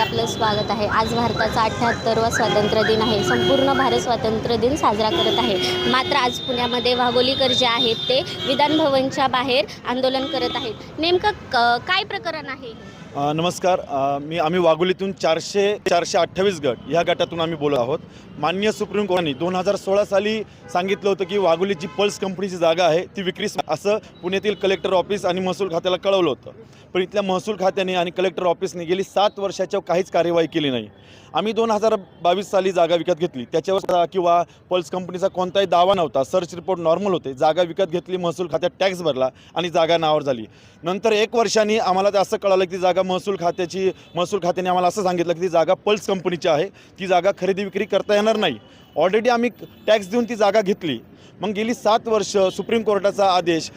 न्यूजमध्ये आपलं स्वागत आहे. आज भारताचा अठ्ठ्याहत्तरवा स्वातंत्र्य दिन आहे. संपूर्ण भारत स्वातंत्र्य दिन साजरा करत आहे. मात्र आज पुण्यामध्ये वाघोलीकर जे आहेत ते विधान भवनच्या बाहेर आंदोलन करत आहेत. नेमकं क- काय प्रकरण आहे नमस्कार. मी आम्ही वाघोलीतून चारशे चारशे अठ्ठावीस गट ह्या गटातून आम्ही बोलत आहोत. मान्य सुप्रीम कोर्टाने दोन हजार सोळा साली सांगितलं होतं की वाघोली जी पल्स कंपनीची जागा आहे ती विक्रीस असं पुण्यातील कलेक्टर ऑफिस आणि महसूल खात्याला कळवलं होतं. पण इथल्या महसूल खात्याने आणि कलेक्टर ऑफिसने गेली सात वर्षाच्या काहीच कार्यवाही केली नाही. आम्ही दोन हजार बावीस साली जागा विकत घेतली. त्याच्यावर किंवा पल्स कंपनीचा कोणताही दावा नव्हता. सर्च रिपोर्ट नॉर्मल होते. जागा विकत घेतली महसूल खात्यात टॅक्स भरला आणि जागा नावावर झाली. नंतर एक वर्षांनी आम्हाला असं कळालं की जागा जागा महसूल खात्याची महसूल खात्याने आम्हाला असं सांगितलं की ती जागा पल्स कंपनीची आहे. ती जागा खरेदी विक्री करता येणार नाही. ऑलरेडी आम्ही टॅक्स देऊन ती जागा घेतली. मग गेली सात वर्ष सुप्रीम कोर्टाचा आदेश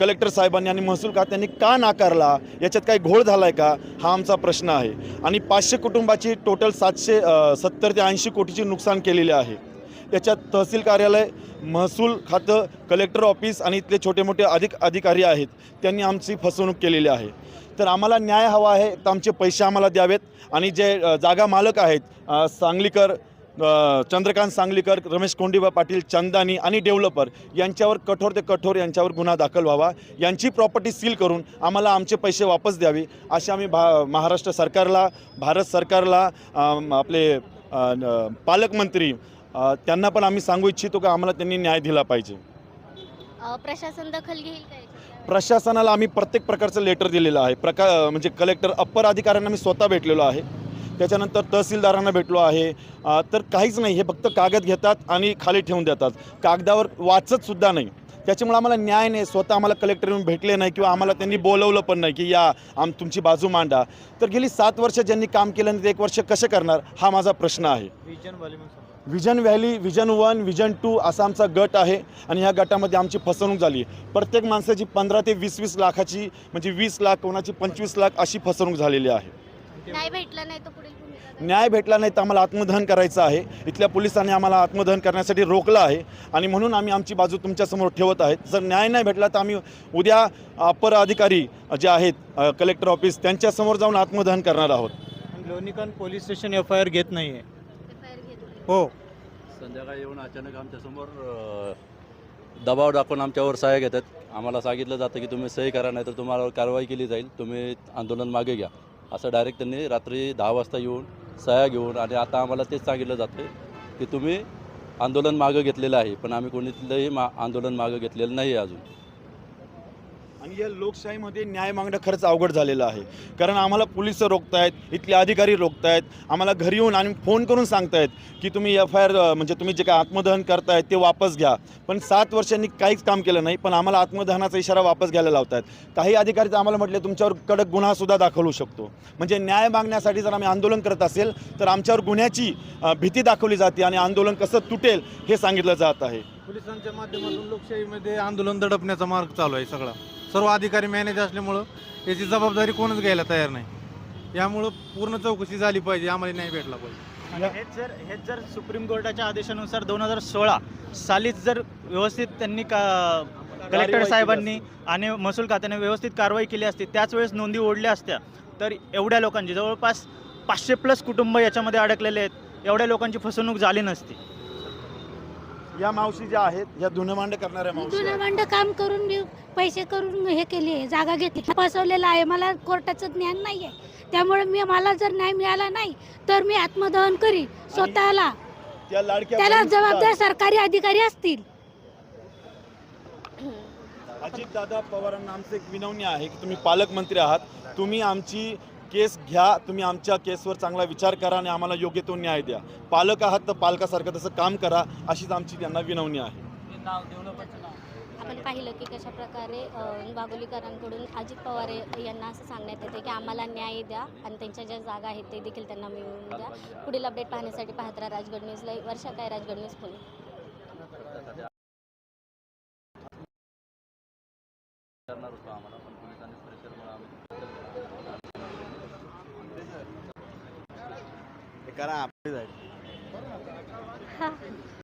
कलेक्टर साहेबांनी आणि महसूल खात्यांनी का नाकारला? याच्यात काही घोळ झाला आहे का? हा आमचा प्रश्न आहे. आणि पाचशे कुटुंबाची टोटल सातशे सत्तर ते ऐंशी कोटीची नुकसान केलेले आहे. याच्यात तहसील कार्यालय महसूल खातं कलेक्टर ऑफिस आणि इथले छोटे मोठे अधिक अधिकारी आहेत. त्यांनी आमची फसवणूक केलेली आहे. तर आम्हाला न्याय हवा आहे तर आमचे पैसे आम्हाला द्यावेत. आणि जे जागा मालक आहेत सांगलीकर चंद्रकांत सांगलीकर रमेश कोंडीबा पाटील चंदानी आणि डेव्हलपर यांच्यावर कठोर ते कठोर यांच्यावर गुन्हा दाखल व्हावा. यांची प्रॉपर्टी सील करून आम्हाला आमचे पैसे वापस द्यावे असे आम्ही भा महाराष्ट्र सरकारला भारत सरकारला आपले पालकमंत्री त्यांना पण आम्ही सांगू इच्छितो की आम्हाला त्यांनी न्याय दिला पाहिजे. प्रशासन दखल घेईल का याच्यात? प्रशासनाला आम्ही प्रत्येक प्रकारचं लेटर दिलेलं आहे. प्रका म्हणजे कलेक्टर अप्पर अधिकाऱ्यांना मी स्वतः भेटलेलो आहे. त्याच्यानंतर तहसीलदारांना भेटलो आहे. अ, तर काहीच नाही. हे फक्त कागद घेतात आणि खाली ठेवून देतात. कागदावर वाचत सुद्धा नाही. त्याच्यामुळे आम्हाला न्याय नाही. स्वतः आम्हाला कलेक्टर येऊन भेटले नाही किंवा आम्हाला त्यांनी बोलवलं पण नाही की या आम तुमची बाजू मांडा. तर गेली सात वर्ष ज्यांनी काम केलं नाही ते एक वर्ष कसे करणार हा माझा प्रश्न आहे. Vision valley vision one vision two असा आमचा गट आहे आणि ह्या गटामध्ये आमची फसवणूक झाली प्रत्येक माणसाची पंधरा ते वीस वीस लाखाची म्हणजे वीस लाख कोणाची पंचवीस लाख अशी फसवणूक झालेली आहे. न्याय भेटला नाही तर पुढील भूमिका काय? न्याय भेटला नाही तर आम्हाला आत्मदहन करायचं आहे. इथल्या पोलिसांनी आम्हाला आत्मदहन करण्यासाठी रोखलं आहे आणि म्हणून आम्ही आमची बाजू तुमच्यासमोर ठेवत आहेत. जर न्याय नाही भेटला तर आम्ही उद्या अपर अधिकारी जे आहेत कलेक्टर ऑफिस त्यांच्यासमोर जाऊन आत्मदहन करणार आहोत. Lonikand police station F I R घेत नाही आहे. हो. संध्याकाळी येऊन अचानक आमच्यासमोर अ, दबाव दाखवून आमच्यावर सह्या घेतात. आम्हाला सांगितलं जातं की तुम्ही सही करा नाही तर तुम्हाला कारवाई केली जाईल. तुम्ही आंदोलन मागे घ्या. असं डायरेक्ट त्यांनी रात्री दहा वाजता येऊन सह्या घेऊन आणि आता आम्हाला तेच सांगितलं जातं की तुम्ही आंदोलन मागं घेतलेलं आहे पण आम्ही कोणीतलंही मा आंदोलन मागं घेतलेलं नाही आहे अजून. आणि या लोकशाहीमध्ये न्याय मागणं खरंच अवघड झालेलं आहे. कारण आम्हाला पोलीस रोखतायत इथले अधिकारी रोखतायत आम्हाला घरी येऊन आणि फोन करून सांगतायत की तुम्ही एफ आय आर म्हणजे तुम्ही जे काय आत्मदहन करतायत ते वापस घ्या. पण सात वर्षांनी काहीच काम केलं नाही पण आम्हाला आत्मदहनाचा इशारा वापस घ्यायला लावतायत. काही अधिकारी तर आम्हाला म्हटले तुमच्यावर कडक गुन्हासुद्धा दाखल होऊ शकतो. म्हणजे न्याय मागण्यासाठी जर आम्ही आंदोलन करत असेल तर आमच्यावर गुन्ह्याची भीती दाखवली जाते आणि आंदोलन कसं तुटेल हे सांगितलं जात आहे. पोलिसांच्या माध्यमातून लोकशाहीमध्ये आंदोलन दडपण्याचा मार्ग चालू आहे सगळा. सर्व अधिकारी मॅनेज असल्यामुळं याची जबाबदारी कोणच घ्यायला तयार नाही. यामुळं पूर्ण चौकशी झाली पाहिजे आम्हाला नाही भेटला पाहिजे. आणि हेच जर हेच जर सुप्रीम कोर्टाच्या आदेशानुसार दोन हजार सोळा सालीच जर व्यवस्थित त्यांनी का कलेक्टर साहेबांनी आणि महसूल खात्याने व्यवस्थित कारवाई केली असती त्याच वेळेस नोंदी ओढल्या असत्या. तर एवढ्या लोकांची जवळपास पाचशे प्लस कुटुंब याच्यामध्ये अडकलेले आहेत. एवढ्या लोकांची फसवणूक झाली नसती. या मावशी ज्या आहेत या धुनमांड करणाऱ्या मावशी आहेत. जुनं काम करून मी पैसे करून हे केले जागा घेतली फसवलेलं आहे मला कोर्टाचं ज्ञान नाही आहे त्यामुळे मी मला जर न्याय मिळाला नाही तर मी आत्मदहन करीन स्वतःला. त्या लाडक्या त्याला बहिणीसुद्धा जबाबदार सरकारी अधिकारी असतील. अजितदादा पवारांना आमचं एक विनवणी आहे की तुम्ही पालकमंत्री आहात. तुम्ही आमची केस घ्या तुम्ही आमच्या केसवर चांगला विचार करा आणि आम्हाला योग्य तो न्याय द्या. पालक आहात तर पालकासारखं तसं काम करा अशीच आमची त्यांना विनवणी आहे. आपण पाहिलं की कशा प्रकारे वाघोलीकरांकडून अजित पवार यांना असं सांगण्यात येते की आम्हाला न्याय द्या आणि त्यांच्या ज्या जागा आहेत ते देखील त्यांना मिळवून द्या. पुढील अपडेट पाहण्यासाठी पाहत राहा राजगड न्यूजला वर्षा काय राजगड न्यूज पुणे. करणार होतो आम्हाला पण पोलिसांनी प्रेशरमुळे आम्ही करा हा